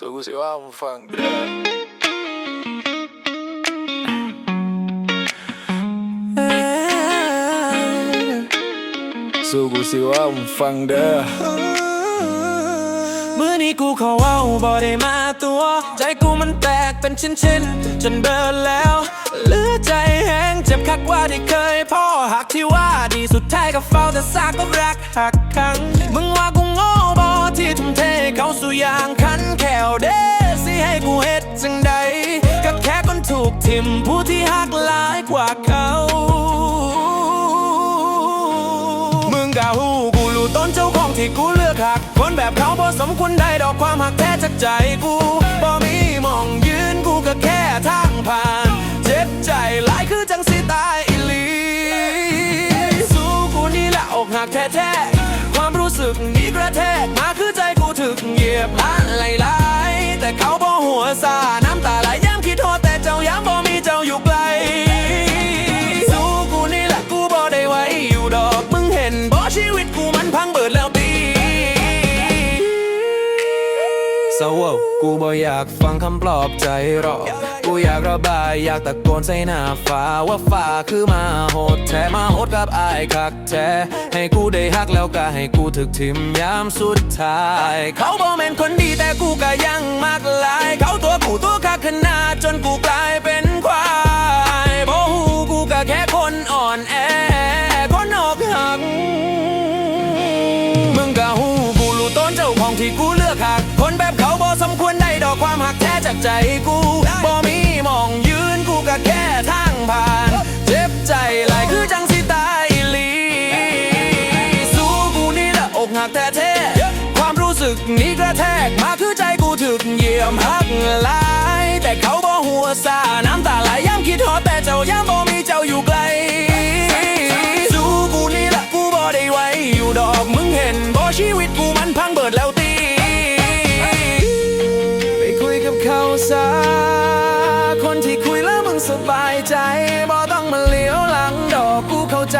สู้กูสิว่ามึงฟังเด้อสู้กูสิว่ามึงฟังเด้อมื่อนี้กูขอเว้าบ่ได้มาตัว ใจกูมันแตกเป็นชิ้นๆ จนเบิร์แล้วเหลือใจแห้งเจ็บคักว่าที่เคยพ่อหักที่ว่าดีสุดท้ายก็เฝ้าแต่ซากก็รักหักครั้งมึงว่ากูโง่บ่ที่ทุ่มเทเขาสู่อย่างคัน วเด้สิให้กูเฮ็ดจังใดก็แค่คนถูกทิมผู้ที่หักหลายกว่าเขา มึงกะหูกูรู้ต้นเจ้าของที่กูเลือกหัก คนแบบเขาบ่สมควรได้ดอกความหักแท้จากใจกูบ่มีมองยืนกูก็แค่ทางผ่าน เจ็บใจหลายคือจังสิตายอีหลีสู้กูนี่แหละอกหักแท้ๆความรู้สึกนี้กระแทกมา ซาน้ำตาไหลย้ำคิดโทษแต่เจ้าย้ำบ่มีเจ้าอยู่ไกลสู้กูนี่แหละกูบ่ได้ไว้อยู่ดอกมึงเห็นบ่ชีวิตกูมันพังเบิดแล้วตีสาวกูบ่อยากฟังคำปลอบใจหรอกกูอยากระบายอยากตะโกนใส่หน้าฟ้าว่าฟ้าคือมาโหดแท้มาโหดกับอายคักแท้ให้กูได้ฮักแล้วก็ให้กูถึกทิมยามสุดท้าย เขาบ่แม่นคนดีแต่กูก็ยังมา องที่กูเลือกหัก คนแบบเขาบ่สมควรได้ดอกความหักแท้จากใจกูบ่มีหมองยืนกูก็แค่ทางผ่าน เจ็บใจหลายคือจังสิตายอีหลี สู้กูนี่ละอกหักแท้ๆความรู้สึกนี้กระแทกมาคือใจกูถึกเหยี่ยมหักหลาย แต่เขาบ่หัวซาน้ำตาไหลย้ำคิดฮอดแต่เจ้าย้ำบ่มีเจ้าอยู่ไกลสู้กูนี่ละกูบ่ได้ไว้ ซะคนที่คุยแล้วมึงสบายใจบ่ต้องมาเลี้ยวหลังดอกกูเข้าใจ